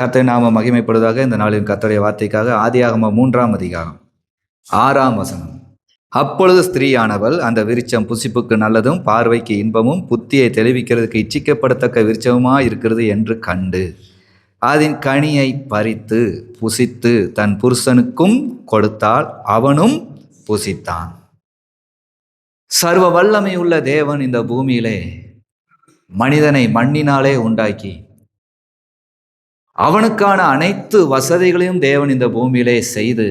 கர்த்தர் நாம மகிமைப்படுவதாக இந்த நாளின் கர்த்தருடைய வார்த்தைக்காக ஆதியாகம மூன்றாம் அதிகாரம் ஆறாம் வசனம். அப்பொழுது ஸ்திரீயானவள் அந்த விருச்சம் புசிப்புக்கு நல்லதும் பார்வைக்கு இன்பமும் புத்தியை தெளிவிக்கிறதுக்கு இச்சிக்கப்படத்தக்க விருட்சமுமா இருக்கிறது என்று கண்டு அதன் கனியை பறித்து புசித்து தன் புருஷனுக்கும் கொடுத்தால் அவனும் புசித்தான். சர்வ வல்லமை உள்ள தேவன் இந்த பூமியிலே மனிதனை மண்ணினாலே உண்டாக்கி அவனுக்கான அனைத்து வசதிகளையும் தேவன் இந்த பூமியிலே செய்து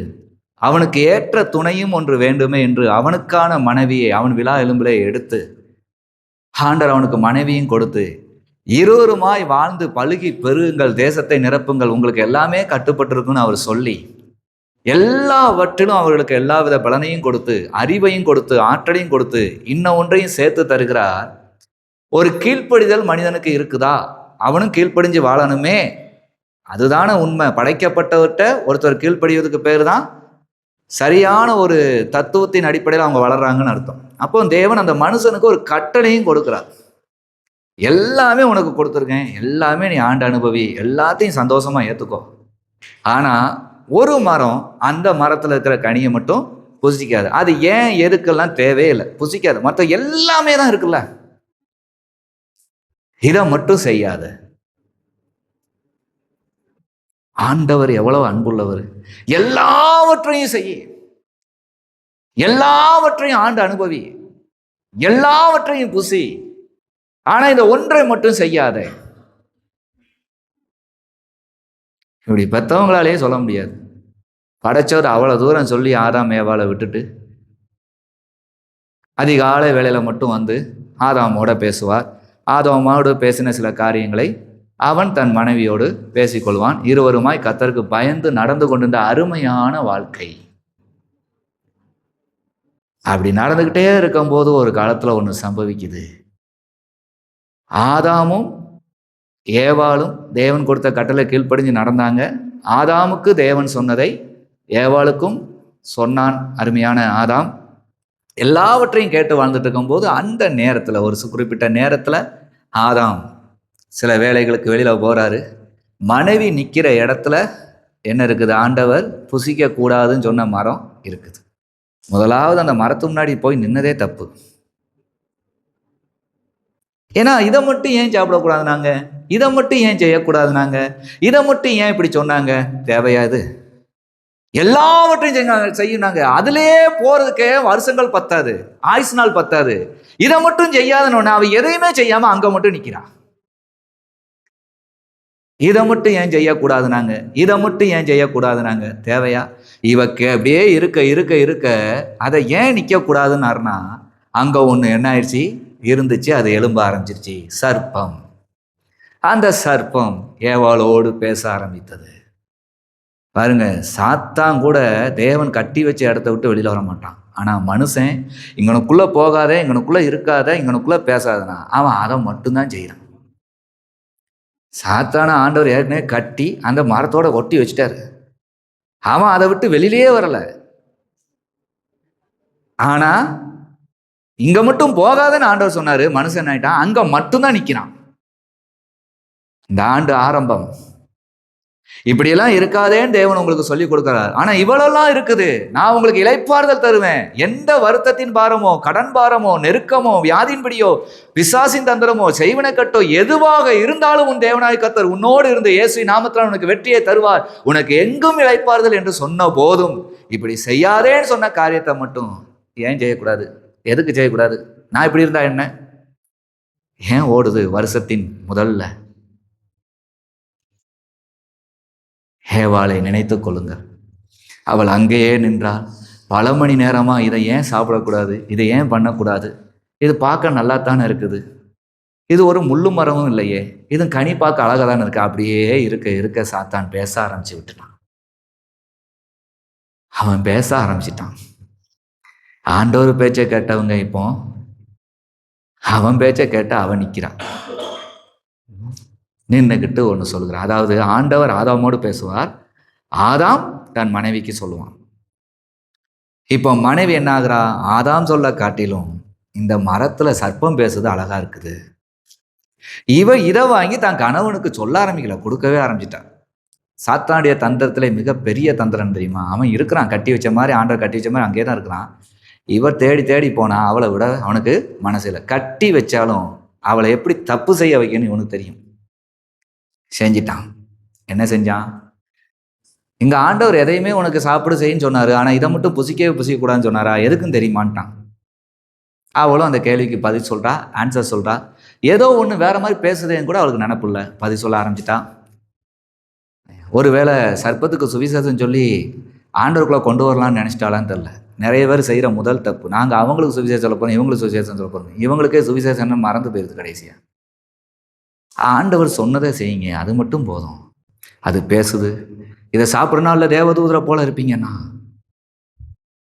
அவனுக்கு ஏற்ற துணையும் ஒன்று வேண்டுமே என்று அவனுக்கான மனைவியை அவன் விழா எலும்பிலே எடுத்து ஆண்டர் அவனுக்கு மனைவியும் கொடுத்து இருவருமாய் வாழ்ந்து பழுகி பெருகுங்கள் தேசத்தை நிரப்புங்கள் உங்களுக்கு எல்லாமே கட்டுப்பட்டிருக்குன்னு அவர் சொல்லி எல்லாவற்றிலும் அவர்களுக்கு எல்லாவித பலனையும் கொடுத்து அறிவையும் கொடுத்து ஆற்றலையும் கொடுத்து இன்ன ஒன்றையும் சேர்த்து தருகிறார். ஒரு கீழ்ப்படிதல் மனிதனுக்கு இருக்குதா? அவனும் கீழ்ப்படிஞ்சு வாழணுமே. அதுதானே உண்மை. படைக்கப்பட்டவர்கிட்ட ஒருத்தர் கீழ்ப்படிவதுக்கு பேர் தான் சரியான ஒரு தத்துவத்தின் அடிப்படையில் அவங்க வளர்றாங்கன்னு அர்த்தம். அப்போ தேவன் அந்த மனுஷனுக்கு ஒரு கட்டளையும் கொடுக்குறார். எல்லாமே உனக்கு கொடுத்துருக்கேன். எல்லாமே நீ ஆண்டு அனுபவி. எல்லாத்தையும் சந்தோஷமா ஏற்றுக்கோ ஆனால் ஒரு மரம் அந்த மரத்தில் இருக்கிற கனியை மட்டும் புசிக்காது. அது ஏன் எதுக்கெல்லாம் தேவையில்லை புசிக்காது. மற்ற எல்லாமே தான் இருக்குல்ல. இதை மட்டும் செய்யாது. ஆண்டவர் எவ்வளவு அன்புள்ளவர். எல்லாவற்றையும் செய்ய. எல்லாவற்றையும் ஆண்டு அனுபவி. எல்லாவற்றையும் புசி. ஆனா இந்த ஒன்றை மட்டும் செய்யாத. இப்படி பெத்தவங்களாலேயே சொல்ல முடியாது. படைச்சவர் அவ்வளவு தூரம் சொல்லி ஆதாம் ஏவாளை விட்டுட்டு அதிகாலை வேலையில் மட்டும் வந்து ஆதாமோட பேசுவார். ஆதாமோடு பேசின சில காரியங்களை அவன் தன் மனைவியோடு பேசிக்கொள்வான். இருவருமாய் கத்தருக்கு பயந்து நடந்து கொண்டிருந்த அருமையான வாழ்க்கை. அப்படி நடந்துக்கிட்டே இருக்கும்போது ஒரு காலத்துல ஒன்று சம்பவிக்குது. ஆதாமும் ஏவாளும் தேவன் கொடுத்த கட்டளை கீழ்ப்படிஞ்சு நடந்தாங்க. ஆதாமுக்கு தேவன் சொன்னதை ஏவாளுக்கும் சொன்னான் அருமையான ஆதாம். எல்லாவற்றையும் கேட்டு வாழ்ந்துட்டு இருக்கும்போது அந்த நேரத்தில் ஒரு குறிப்பிட்ட நேரத்தில் ஆதாம் சில வேலைகளுக்கு வெளியில் போகிறாரு மனைவி நிற்கிற இடத்துல என்ன இருக்குது? ஆண்டவர் புசிக்கக்கூடாதுன்னு சொன்ன மரம் இருக்குது. முதலாவது அந்த மரத்து முன்னாடி போய் நின்னதே தப்பு. ஏன்னா இதை மட்டும் ஏன் சாப்பிடக்கூடாது நாங்க? இதை மட்டும் ஏன் செய்யக்கூடாது நாங்க? இதை மட்டும் ஏன் இப்படி சொன்னாங்க? தேவையாது எல்லாவற்றையும் செய்ய செய்யுனாங்க அதுலேயே போறதுக்கே வருஷங்கள் பத்தாது. ஆயுசு நாள் பத்தாது. இதை மட்டும் செய்யாதன்னு அவ எதையுமே செய்யாம அங்க மட்டும் நிக்கிறான் இதை மட்டும் ஏன் செய்யக்கூடாது நாங்க இதை மட்டும் ஏன் செய்யக்கூடாது நாங்க தேவையா? இவக்கு அப்படியே இருக்க இருக்க இருக்க அதை ஏன் நிக்க அங்கே அங்க என்ன ஆயிடுச்சு? இருந்துச்சு அது எலும்ப ஆரம்பிச்சிருச்சு. சர்ப்பம். அந்த சர்ப்பம் ஏவாளோடு பேச ஆரம்பித்தது. பாருங்க சாத்தான் கூட தேவன் கட்டி வச்ச இடத்த விட்டு வெளியில் வர மாட்டான். ஆனால் மனுஷன் இங்கனுக்குள்ளே போகாத இங்கனுக்குள்ளே இருக்காத இங்கனுக்குள்ளே பேசாதனா அவன் அதை மட்டும்தான் செய்கிறான் சாத்தான ஆண்டவர் ஏற்கனவே கட்டி அந்த மரத்தோட ஒட்டி வச்சிட்டாரு. அவன் அதை விட்டு வெளியிலேயே வரல. ஆனா இங்க மட்டும் போகாதன்னு ஆண்டவர் சொன்னாரு. மனுஷன் ஆயிட்டான். அங்க மட்டும்தான் நிக்கிறான். இந்த ஆண்டு ஆரம்பம். இப்படியெல்லாம் இருக்காதேன்னு தேவன் உங்களுக்கு சொல்லி கொடுக்குறாரு. ஆனால் இவ்வளோலாம் இருக்குது. நான் உங்களுக்கு இளைப்பாறுதல் தருவேன். எந்த வருத்தத்தின் பாரமோ கடன் பாரமோ நெருக்கமோ வியாதின்படியோ பிசாசின் தந்திரமோ செய்வனக்கட்டோ எதுவாக இருந்தாலும் உன் தேவனாய் கத்தர் உன்னோடு இருந்து இயேசு நாமத்தில் உனக்கு வெற்றியை தருவார். உனக்கு எங்கும் இளைப்பாறுதல் என்று சொன்ன போதும் இப்படி செய்யாதேன்னு சொன்ன காரியத்தை மட்டும் ஏன் செய்யக்கூடாது? எதுக்கு செய்யக்கூடாது? நான் இப்படி இருந்தா என்ன? ஏன் ஓடுது வருஷத்தின் முதல்ல? ஹேவாளை நினைத்து கொள்ளுங்கள் அவள் அங்கேயே நின்றாள் பல மணி நேரமா இதை ஏன் சாப்பிடக்கூடாது இதை ஏன் பண்ணக்கூடாது? இது பார்க்க நல்லா தானே இருக்குது. இது ஒரு முள்ளு மரமும் இல்லையே இது கனி பார்க்க அழகாக தானே இருக்கு. அப்படியே இருக்க இருக்க சாத்தான் பேச ஆரம்பிச்சு விட்டுட்டான். அவன் பேச ஆரம்பிச்சிட்டான். ஆண்டவர் பேச்சை கேட்டவங்க இப்போ அவன் பேச்சை கேட்டால் அவன் நிற்கிறான் நின்றுக்கிட்டு ஒன்று சொல்கிறார் அதாவது ஆண்டவர் ஆதாமோடு பேசுவார். ஆதாம் தன் மனைவிக்கு சொல்லுவான். இப்போ மனைவி என்ன ஆதாம் சொல்ல காட்டிலும் இந்த மரத்தில் சர்ப்பம் பேசுறது அழகா இருக்குது. இவ இதை வாங்கி தான் கணவனுக்கு சொல்ல ஆரம்பிக்கல கொடுக்கவே ஆரம்பிச்சிட்டான் சாத்தானுடைய தந்திரத்தில் மிகப்பெரிய தந்திரம் தெரியுமா? அவன் இருக்கிறான் கட்டி வச்ச மாதிரி ஆண்டவர் கட்டி வச்ச மாதிரி அங்கே தான் இருக்கிறான். இவர் தேடி தேடி போனால் அவளை விட அவனுக்கு மனசு இல்லை. கட்டி வச்சாலும் அவளை எப்படி தப்பு செய்ய வைக்கணும்னு இவனுக்கு தெரியும். செஞ்சிட்டான். என்ன செஞ்சான்? இங்க ஆண்டவர் எதையுமே உனக்கு சாப்பிடு செய்யுன்னு சொன்னாரு. ஆனா இதை மட்டும் புசிக்கவே புசிக்கக்கூடாதுன்னு சொன்னாரா? எதுக்கும் தெரியுமான்ட்டான். அவளும் அந்த கேள்விக்கு பதில் சொல்றா ஆன்சர் சொல்றா. ஏதோ ஒன்று வேற மாதிரி பேசுதேன்னு கூட அவளுக்கு நினப்பு இல்லை. பதில் சொல்ல ஆரம்பிச்சிட்டா. ஒருவேளை சர்ப்பத்துக்கு சுவிசேஷம் சொல்லி ஆண்டவருக்குள்ள கொண்டு வரலாம்னு நினச்சிட்டாலான்னு தெரில நிறைய பேர் செய்கிற முதல் தப்பு. நாங்கள் அவங்களுக்கு சுவிசேஷம் சொல்ல போகிறோம் இவங்களுக்கு சுவிசேஷம் சொல்ல போகிறோம் இவங்களுக்கே சுவிசேஷம்னு மறந்து போயிருது கடைசியாக ஆண்டவர் சொன்னதை செய்யுங்க அது மட்டும் போதும். அது பேசுது இதை சாப்பிட்றனால தேவதூதரை போல இருப்பீங்கன்னா.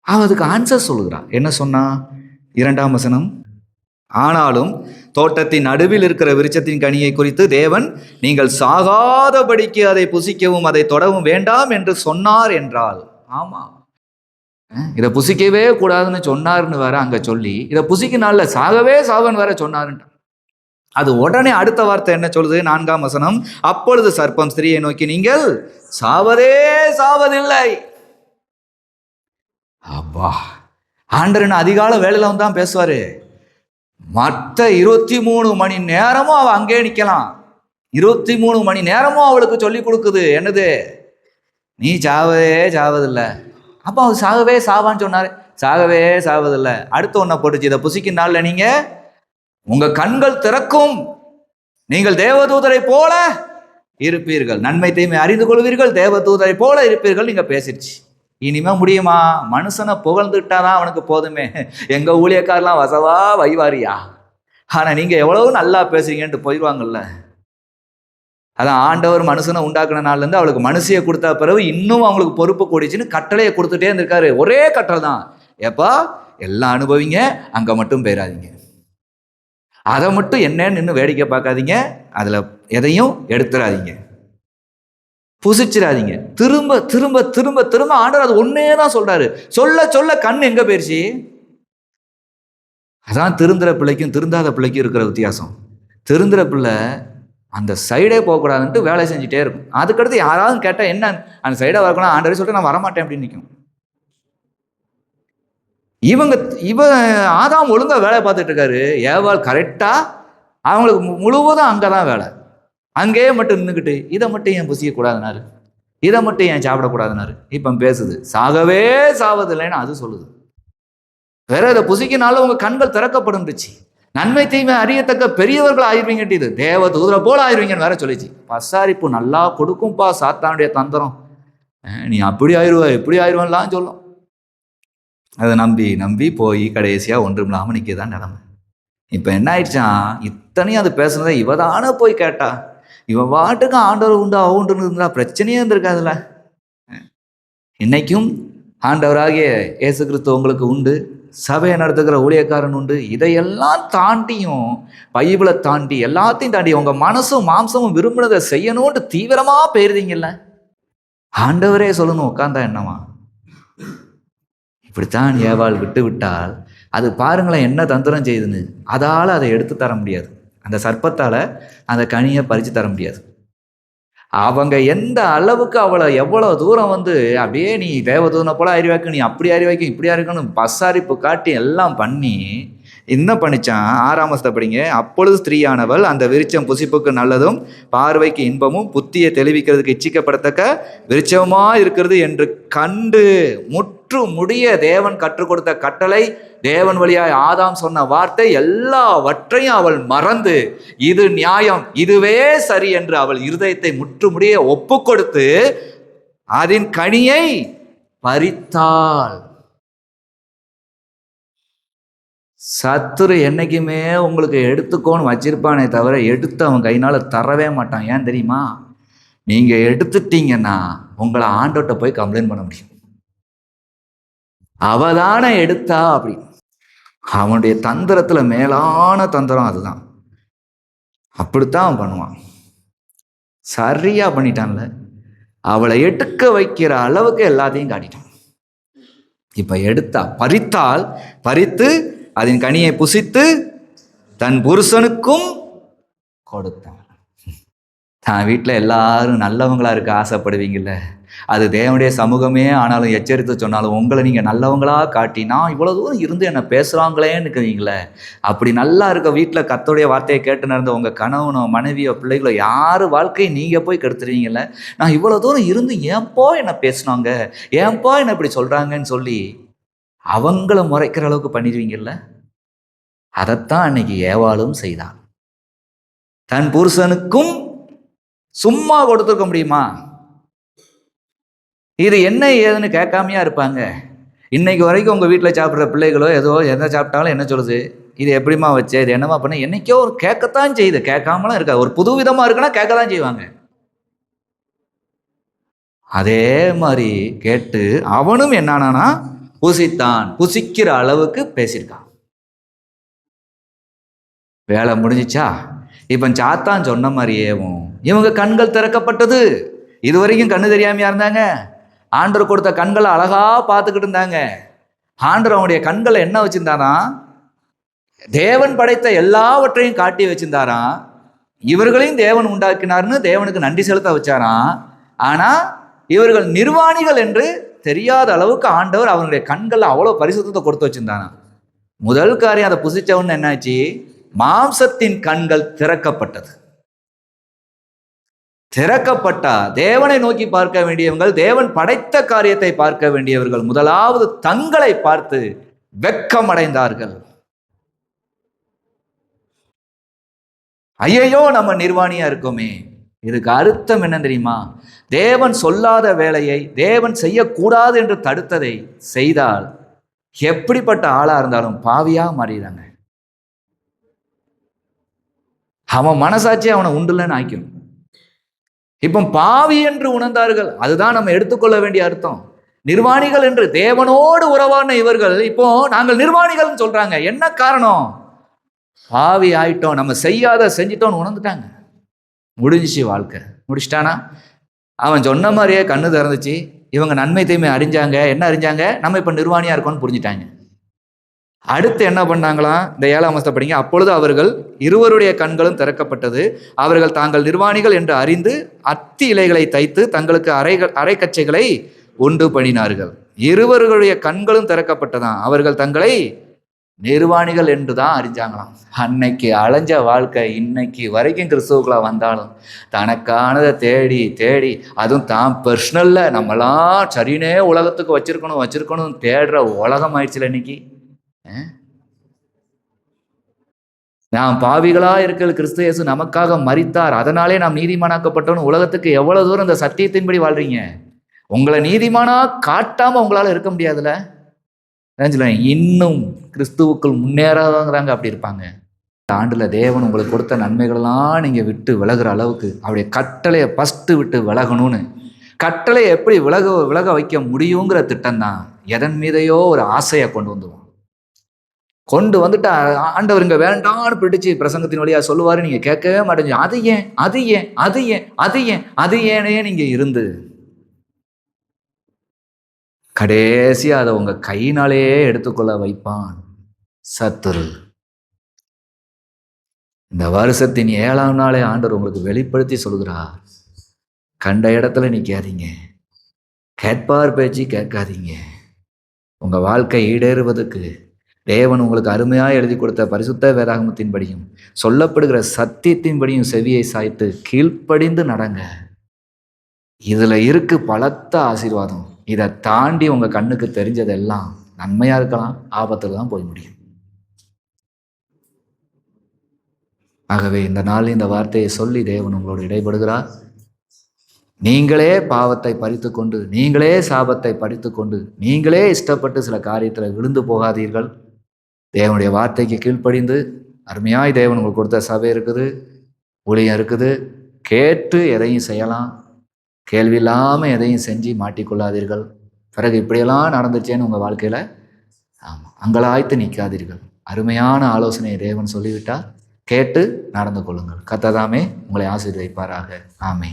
அவன் அதுக்கு ஆன்சர் சொல்லுகிறா என்ன சொன்னா? இரண்டாம் வசனம் ஆனாலும் தோட்டத்தின் நடுவில் இருக்கிற விருச்சத்தின் கனியை குறித்து தேவன் நீங்கள் சாகாதபடிக்கு அதை புசிக்கவும் அதை தொடவும் வேண்டாம் என்று சொன்னார் என்றால். ஆமாம் இதை புசிக்கவே கூடாதுன்னு சொன்னார்னு வேற அங்கே சொல்லி இதை புசிக்கினால சாகவே சாவன் வேற சொன்னாருன்ட்டு அது உடனே அடுத்த வார்த்தை என்ன சொல்லுது? நான்காம் வசனம். அப்பொழுது சர்ப்பம் ஸ்திரியை நோக்கி நீங்கள் சாவதே சாவதில்லை. அப்பா ஆண்டரன் அதிகால வேலையில் வந்து தான் பேசுவாரு. மற்ற இருபத்தி மூணு மணி நேரமும் அவ அங்கே நிக்கலாம். இருபத்தி மூணு மணி நேரமும் அவளுக்கு சொல்லி கொடுக்குது. என்னது? நீ சாவதே சாவதில்லை. அப்போ அவர் சாகவே சாவான்னு சொன்னார். சாகவே சாவதில்லை. அடுத்த ஒன்றை போட்டுச்சு. இதை புசிக்கும் நாளில் நீங்கள் உங்க கண்கள் திறக்கும். நீங்கள் தேவதூதரை போல இருப்பீர்கள். நன்மை தீமை அறிந்து கொள்வீர்கள். தேவதூதரை போல இருப்பீர்கள். நீங்க பேசிடுச்சு. இனிமே முடியுமா? மனுஷனை புகழ்ந்துட்டாதான் அவனுக்கு போதுமே. எங்க ஊழியக்காரெல்லாம் வசவா வைவாரியா? ஆனா நீங்க எவ்வளவு நல்லா பேசுறீங்கன்ட்டு போயிடுவாங்கல்ல அதான் ஆண்டவர் மனுஷனை உண்டாக்குன நாள்ல இருந்து அவளுக்கு மனுஷியை கொடுத்த பிறகு இன்னும் அவங்களுக்கு பொறுப்பு கூடிச்சுன்னு கட்டளையை கொடுத்துட்டே இருந்திருக்காரு. ஒரே கட்டளை தான் எப்பா எல்லாம் அனுபவிங்க அங்க மட்டும் போயிடாதீங்க அதை மட்டும் என்னன்னு நின்று வேடிக்கை பார்க்காதீங்க. அதில் எதையும் எடுத்துடாதீங்க புசிச்சிடாதீங்க. திரும்ப திரும்ப திரும்ப திரும்ப ஆண்டவர் அது ஒன்னே தான் சொல்றாரு. சொல்ல சொல்ல கண் எங்க போயிருச்சு? அதான் திருந்துற பிள்ளைக்கும் திருந்தாத பிள்ளைக்கும் இருக்கிற வித்தியாசம். திருந்துற பிள்ளை அந்த சைடே போகக்கூடாதுன்ட்டு வேலை செஞ்சுட்டே இருக்கும். அதுக்கடுத்து யாராவது கேட்டால் என்ன அந்த சைடை வரக்கூடாது ஆண்டவரே சொல்லிட்டு நான் வரமாட்டேன் அப்படின்னு நிற்கும் இவங்க இவ ஆதாம் ஒழுங்கா வேலை பார்த்துட்டு இருக்காரு. ஏவாள் கரெக்டா அவங்களுக்கு முழுவதும் அங்கே தான் வேலை. அங்கேயே மட்டும் நின்றுக்கிட்டு இதை மட்டும் ஏன் புசிக்கக்கூடாதுனாரு இதை மட்டும் ஏன் சாப்பிடக்கூடாதுனாரு இப்போ பேசுது. சாகவே சாவதில்லைன்னு அது சொல்லுது. வேற இதை புசிக்கினாலும் உங்க கண்கள் திறக்கப்படுந்துச்சு நன்மை தீமை அறியத்தக்க பெரியவர்கள் ஆயிருவீங்கட்டு இது. தேவ தூதரை போல ஆயிருவீங்கன்னு வேற சொல்லிச்சு. பசாரிப்பு நல்லா கொடுக்கும்பா சாத்தானுடைய தந்திரம். நீ அப்படி ஆயிடுவ இப்படி ஆயிடுவான்லாம் சொல்லும். அதை நம்பி நம்பி போய் கடைசியாக ஒன்றும் இல்லாமல் நிற்க தான் நிலமை. இப்போ என்ன ஆயிடுச்சான் இத்தனையும் அது பேசுனதை இவ தானே போய் கேட்டா. இவன் பாட்டுக்கு ஆண்டவர் உண்டு அவ இருந்தா பிரச்சனையே இருந்திருக்காதுல்ல. இன்னைக்கும் ஆண்டவராகிய இயேசு கிறிஸ்து உங்களுக்கு உண்டு சபையை நடத்துகிற ஊழியக்காரன் உண்டு. இதையெல்லாம் தாண்டியும் பைபிளை தாண்டி எல்லாத்தையும் தாண்டி உங்க மனசும் மாம்சமும் விரும்பினதை செய்யணும்னு தீவிரமா போயிருந்தீங்கல்ல. ஆண்டவரே சொல்லணும் உட்காந்தா என்னவா? இப்படித்தான் ஏவாள் விட்டு விட்டால் அது பாருங்களேன் என்ன தந்திரம் செய்யுதுன்னு அதால் அதை எடுத்து தர முடியாது. அந்த சர்ப்பத்தால் அந்த கனியை பறித்து தர முடியாது. அவங்க எந்த அளவுக்கு அவளை எவ்வளோ தூரம் வந்து அப்படியே நீ தேவதூதனை போல அறிவாக்கு நீ அப்படி அறிவாக்கும் இப்படி அறிக்கணும் பஸ்ஸாரிப்பு காட்டி எல்லாம் பண்ணி என்ன பண்ணிச்சான்? ஆறாம் வசத்தை படிங்க. அப்பொழுது ஸ்திரீயானவள் அந்த விருச்சம் புசிப்புக்கு நல்லதும் பார்வைக்கு இன்பமும் புத்தியை தெளிவிக்கிறதுக்கு இச்சிக்கப்படத்தக்க விருட்சமா இருக்கிறது என்று கண்டு முற்று முடிய தேவன் கற்றுக் கொடுத்த கட்டளை தேவன் வழியாய் ஆதாம் சொன்ன வார்த்தை எல்லாவற்றையும் அவள் மறந்து இது நியாயம் இதுவே சரி என்று அவள் இருதயத்தை முற்று முடிய ஒப்பு கொடுத்து அதன் கனியை பறித்தாள். சத்துரு என்னைக்குமே உங்களுக்கு எடுத்துக்கோன்னு வச்சிருப்பானே தவிர எடுத்து அவன் கையினால் தரவே மாட்டான். ஏன் தெரியுமா? நீங்கள் எடுத்துட்டீங்கன்னா உங்களை ஆண்டோட்ட போய் கம்ப்ளைண்ட் பண்ண முடியும். அவதான எடுத்தா அப்படி. அவனுடைய தந்திரத்தில் மேலான தந்திரம் அதுதான். அப்படித்தான் அவன் பண்ணுவான். சரியாக பண்ணிட்டான்ல. அவளை எடுக்க வைக்கிற அளவுக்கு எல்லாத்தையும் காட்டிட்டான். இப்போ எடுத்தா பறித்தால் பறித்து அதன் கனியை புசித்து தன் புருஷனுக்கும் கொடுத்தான். தான் வீட்டில் எல்லாரும் நல்லவங்களா இருக்க ஆசைப்படுவீங்கல்ல? அது தேவனுடைய சமூகமே ஆனாலும் எச்சரித்து சொன்னாலும் உங்களை நீங்கள் நல்லவங்களா காட்டி நான் இவ்வளோ தூரம் இருந்து என்னை பேசுகிறாங்களேன்னு இருக்கிறீங்களே அப்படி நல்லா இருக்க வீட்டில் கத்தோடைய வார்த்தையை கேட்டு நடந்த உங்கள் கணவனோ மனைவியோ பிள்ளைகளோ யார் வாழ்க்கையை நீங்கள் போய் கெடுத்துருவீங்கல்ல? நான் இவ்வளோ தூரம் இருந்து ஏன்போ என்னை பேசுனாங்க? ஏன்போ என்னை இப்படி சொல்கிறாங்கன்னு சொல்லி அவங்கள முறைக்கிற அளவுக்கு பண்ணிடுவீங்கல்ல? அதைத்தான் அன்னைக்கு ஏவாளும் செய்தான் தன் புருஷனுக்கும் சும்மா கொடுத்துருக்க முடியுமா? இது என்ன ஏதுன்னு கேட்காமையா இருப்பாங்க. இன்னைக்கு வரைக்கும் உங்கள் வீட்டில் சாப்பிட்ற பிள்ளைகளோ ஏதோ எதை சாப்பிட்டாலும் என்ன சொல்லுது? இது எப்படிம்மா வச்சே? இது என்னமா பண்ண? என்னைக்கோ ஒரு கேட்கத்தான் செய்யுது கேட்காமலாம் இருக்காது ஒரு புது விதமாக இருக்குன்னா கேட்க தான் செய்வாங்க. அதே மாதிரி கேட்டு அவனும் என்னானா புசித்தான். புசிக்கிற அளவுக்கு பேசியிருக்கான். வேலை முடிஞ்சிச்சா? இப்போ சாத்தான் சொன்ன மாதிரியேவும் இவங்க கண்கள் திறக்கப்பட்டது. இது வரைக்கும் கண்ணு தெரியாமையா இருந்தாங்க? ஆண்டவர் கொடுத்த கண்களை அழகா பார்த்துக்கிட்டு இருந்தாங்க. ஆண்டர் அவனுடைய கண்களை என்ன வச்சிருந்தாராம் தேவன் படைத்த எல்லாவற்றையும் காட்டி வச்சிருந்தாராம் இவர்களையும் தேவன் உண்டாக்கினார்னு தேவனுக்கு நன்றி செலுத்த வச்சாராம் ஆனா இவர்கள் நிர்வாணிகள் என்று தெரியாத அளவுக்கு ஆண்டவர் அவனுடைய கண்களில் அவ்வளோ பரிசுத்தத்தை கொடுத்து வச்சிருந்தானா. முதல் காரியம் அதை புசிச்சவன் என்னாச்சு மாம்சத்தின் கண்கள் திறக்கப்பட்டது. திறக்கப்பட்டா தேவனை நோக்கி பார்க்க வேண்டியவர்கள் தேவன் படைத்த காரியத்தை பார்க்க வேண்டியவர்கள் முதலாவது தங்களை பார்த்து வெக்கமடைந்தார்கள். ஐயையோ நம்ம நிர்வாணியா இருக்கோமே. இதுக்கு அர்த்தம் என்ன தெரியுமா? தேவன் சொல்லாத வேலையை தேவன் செய்யக்கூடாது என்று தடுத்ததை செய்தால் எப்படிப்பட்ட ஆளா இருந்தாலும் பாவியா மாறிடுறாங்க. அவன் மனசாட்சி அவனை உண்டுலன்னு ஆக்கிடும் இப்போ பாவி என்று உணர்ந்தார்கள். அதுதான் நம்ம எடுத்துக்கொள்ள வேண்டிய அர்த்தம். நிர்வாணிகள் என்று தேவனோடு உறவான இவர்கள் இப்போ நாங்கள் நிர்வாணிகள்னு சொல்றாங்க. என்ன காரணம்? பாவி ஆயிட்டோம். நம்ம செய்யாத செஞ்சிட்டோம்னு உணர்ந்துட்டாங்க. முடிஞ்சிச்சு வாழ்க்கை. முடிச்சிட்டானா? அவன் சொன்ன மாதிரியே கண்ணு திறந்துச்சு. இவங்க நன்மை தீமை அறிஞ்சாங்க. என்ன அறிஞ்சாங்க? நம்ம இப்போ நிர்வாணியாக இருக்கோம்னு புரிஞ்சிட்டாங்க. அடுத்து என்ன பண்ணாங்களாம் இந்த ஏழாம் அவஸ்தப்படிங்க அப்பொழுது அவர்கள் இருவருடைய கண்களும் திறக்கப்பட்டது. அவர்கள் தாங்கள் நிர்வாணிகள் என்று அறிந்து அத்தி இலைகளை தைத்து தங்களுக்கு அரைகள் அரைக்கச்சைகளை உண்டு பண்ணினார்கள். இருவர்களுடைய கண்களும் திறக்கப்பட்டதாம். அவர்கள் தங்களை நிர்வாணிகள் என்று தான் அறிஞ்சாங்களாம். அன்னைக்கு அலைஞ்ச வாழ்க்கை இன்னைக்கு வரைக்கும் கிறிஸ்துவுக்குள்ள வந்தாலும் தனக்கானதை தேடி தேடி அதுவும் தான் பர்சனலில் நம்மளாம் சரினே உலகத்துக்கு வச்சிருக்கணும் வச்சிருக்கணும் தேடுற உலகம் ஆயிடுச்சுல இன்னைக்கு. நாம் பாவிகளாக இருக்கிற கிறிஸ்து இயேசு நமக்காக மறித்தார் அதனாலே நாம் நீதிமானாக்கப்பட்டோம் உலகத்துக்கு எவ்வளோ தூரம் இந்த சத்தியத்தின்படி வாழ்றீங்க? உங்களை நீதிமானா காட்டாமல் உங்களால் இருக்க முடியாதுல்ல சொல்லுவேன் இன்னும் கிறிஸ்துவுக்குள் முன்னேறாதவங்கிறாங்க அப்படி இருப்பாங்க. இந்த ஆண்டில் தேவன் உங்களுக்கு கொடுத்த நன்மைகளெல்லாம் நீங்கள் விட்டு விலகிற அளவுக்கு அவருடைய கட்டளையை ஃபஸ்ட்டு விட்டு விலகணும்னு. கட்டளையை எப்படி விலக விலக வைக்க முடியுங்கிற திட்டம் தான் எதன் மீதையோ ஒரு ஆசையை கொண்டு வந்துடும் கொண்டு வந்துட்டு ஆண்டவர் இங்கே வேண்டாம்னு பிடிச்சு பிரசங்கத்தின் வழியாக சொல்லுவார் நீங்கள் கேட்கவே மாட்டேங்க அது ஏன்? அது ஏன்? அது ஏன்? அது ஏன்? அது ஏனே நீங்கள் இருந்து கடைசியாக அதை உங்கள் கையினாலேயே எடுத்துக்கொள்ள வைப்பான் சத்துரு. இந்த வருஷத்தின் ஏழாம் நாளே ஆண்டவர் உங்களுக்கு வெளிப்படுத்தி சொல்கிறார் கண்ட இடத்துல நிற்காதீங்க கேட்பார் பேச்சு கேட்காதீங்க. உங்கள் வாழ்க்கை ஈடேறுவதற்கு தேவன் உங்களுக்கு அருமையாக எழுதி கொடுத்த பரிசுத்த வேதாகமத்தின்படியும் சொல்லப்படுகிற சத்தியத்தின்படியும் செவியை சாய்த்து கீழ்ப்படிந்து நடங்க. இதில் இருக்கு பலத்த ஆசீர்வாதம். இதை தாண்டி உங்கள் கண்ணுக்கு தெரிஞ்சதெல்லாம் நன்மையாக இருக்கலாம் ஆபத்தில் தான் போய் முடியும். ஆகவே இந்த நாள் இந்த வார்த்தையை சொல்லி தேவன் உங்களோடு இடைபடுகிறார். நீங்களே பாவத்தை பறித்து கொண்டு நீங்களே சாபத்தை படித்து கொண்டு நீங்களே இஷ்டப்பட்டு சில காரியத்தில் விழுந்து போகாதீர்கள். தேவனுடைய வார்த்தைக்கு கீழ்ப்படிந்து அருமையாய் தேவன் உங்களுக்கு கொடுத்த சபை இருக்குது ஊழியம் இருக்குது கேட்டு எதையும் செய்யலாம். கேள்வி இல்லாமல் எதையும் செஞ்சு மாட்டிக்கொள்ளாதீர்கள். பிறகு இப்படியெல்லாம் நடந்துச்சேன்னு உங்கள் வாழ்க்கையில்? ஆமாம் அங்கலாய்த்து நிற்காதீர்கள் அருமையான ஆலோசனையை தேவன் சொல்லிவிட்டால் கேட்டு நடந்து கொள்ளுங்கள். கத்ததாமே உங்களை ஆசீர்வதிப்பாராக. ஆமே